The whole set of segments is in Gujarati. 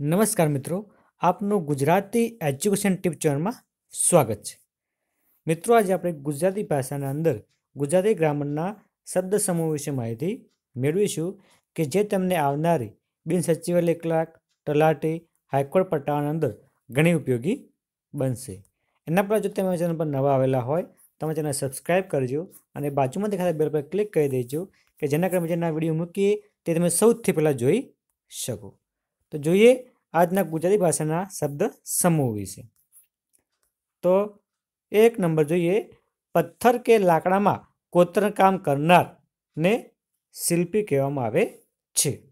નમસ્કાર મિત્રો, આપનું ગુજરાતી એજ્યુકેશન ટીપ ચેનલમાં સ્વાગત છે. મિત્રો, આજે આપણે ગુજરાતી ભાષાના અંદર ગુજરાતી ગ્રામરના શબ્દ સમૂહ વિશે માહિતી મેળવીશું કે જે તમને આવનારી બિન સચિવાલય ક્લાર્ક તલાટી, હાઈકોર્ટ પટ્ટાના અંદર ઘણી ઉપયોગી બનશે. એના પર જો તમે ચેનલ પર નવા આવેલા હોય તમે ચેનલ સબસ્ક્રાઈબ કરજો અને બાજુમાં દેખાતા બેલ પર ક્લિક કરી દેજો કે જેના કારણે જેના વીડિયો મૂકીએ તે તમે સૌથી પહેલાં જોઈ શકો. તો જોઈએ આજના ગુજરાતી ભાષાના શબ્દ સમૂહ વિશે. તો એક નંબર જોઈએ, પથ્થર કે લાકડામાં કોતરકામ કરનારને શિલ્પી કહેવામાં આવે છે.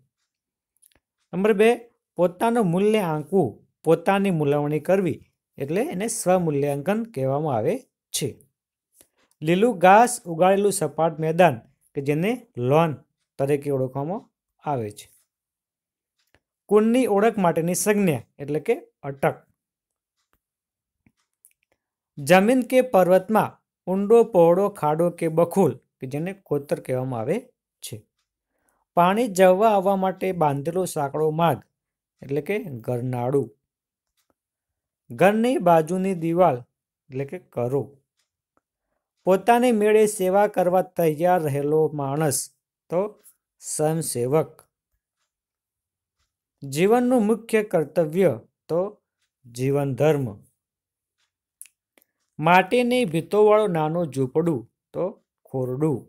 નંબર બે, પોતાનું મૂલ્ય આંકવું, પોતાની મૂલવણી કરવી એટલે એને સ્વમૂલ્યાંકન કહેવામાં આવે છે. લીલું ઘાસ ઉગાડેલું સપાટ મેદાન કે જેને લોન તરીકે ઓળખવામાં આવે છે. કુળની ઓળખ માટેની સંજ્ઞા એટલે કે અટક. જમીન કે પર્વતમાં ઊંડો, પહોળો, ખાડો કે બખોલ, કે જેને કોતર કહેવામાં આવે છે. પાણી જવા આવવા માટે બાંધેલો સાંકડો માર્ગ એટલે કે ગરનાળું ઘરની બાજુની દિવાલ એટલે કે કરો પોતાની મેળે સેવા કરવા તૈયાર રહેલો માણસ તો સ્વયંસેવક. જીવનનું મુખ્ય કર્તવ્ય તો જીવન ધર્મ. માટીની ભીતોવાળું નાનું ઝૂંપડું તો ખોરડું.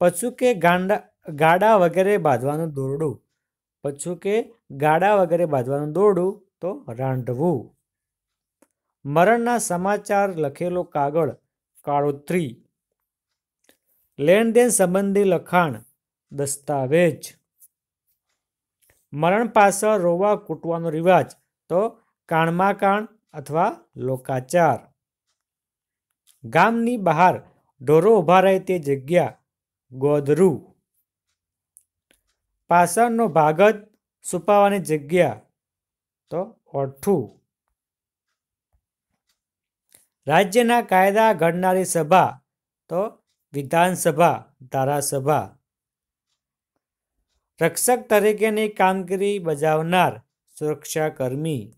પશુ કે ગાંડા, ગાડા વગેરે બાંધવાનું દોરડું. પશુ કે ગાડા વગેરે બાંધવાનું દોરડું તો રાંધવું મરણના સમાચાર લખેલો કાગળ, કાળોત્રી. લેણદેણ સંબંધી લખાણ, દસ્તાવેજ. મરણ પાછળ રોવા કૂટવાનો રિવાજ, તો કાણમાં કાણ અથવા લોકાચાર. ગામની બહાર ઢોરો ઊભા રહે તે જગ્યા, ગોધરું. પાછળનો ભાગ જ છુપાવાની જગ્યા, તો ઓઠું રાજ્યના કાયદા ઘડનારી સભા, તો વિધાનસભા, ધારાસભા. રક્ષક તરીકેની કામગીરી બજાવનાર સુરક્ષાકર્મી.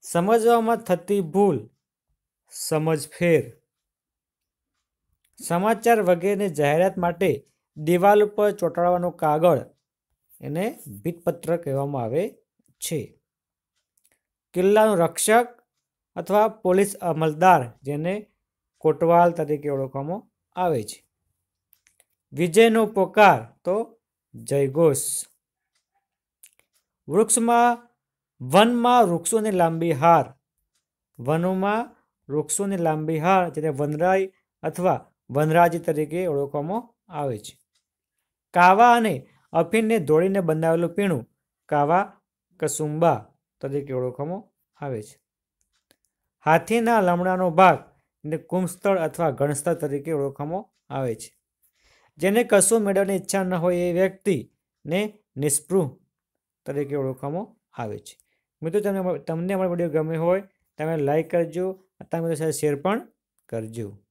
સમજવામાં થતી ભૂલ. સમજફેર. સમાચાર વગેરેની જાહેરાત માટે દિવાલ ઉપર ચોંટાડવાનો કાગળ એને ભીતપત્ર કહેવામાં આવે છે. કિલ્લાનું રક્ષક અથવા પોલીસ અમલદાર જેને કોટવાલ તરીકે ઓળખવામાં આવે છે. વિજયનો પોકાર તો જયઘોષ. વૃક્ષમાં વનમાં વૃક્ષોની લાંબી હાર. વનોમાં વૃક્ષોની લાંબી હાર જેને વનરાઈ અથવા વનરાજી તરીકે ઓળખવામાં આવે છે. કાવા અને અફીણને દોડીને બનાવેલું પીણું કાવા કસુંબા તરીકે ઓળખવામાં આવે છે. હાથીના લમણાનો ભાગ એને કુંભસ્થળ અથવા ગણસ્થળ તરીકે ઓળખવામાં આવે છે. જેને કશું મેળવવાની ઈચ્છા ન હોય એ વ્યક્તિને નિષ્પૃહ તરીકે ઓળખવામાં આવે છે. મિત્રો, તમને તમને અમારો વીડિયો ગમે હોય તમે લાઈક કરજો તમે સાથે શેર પણ કરજો.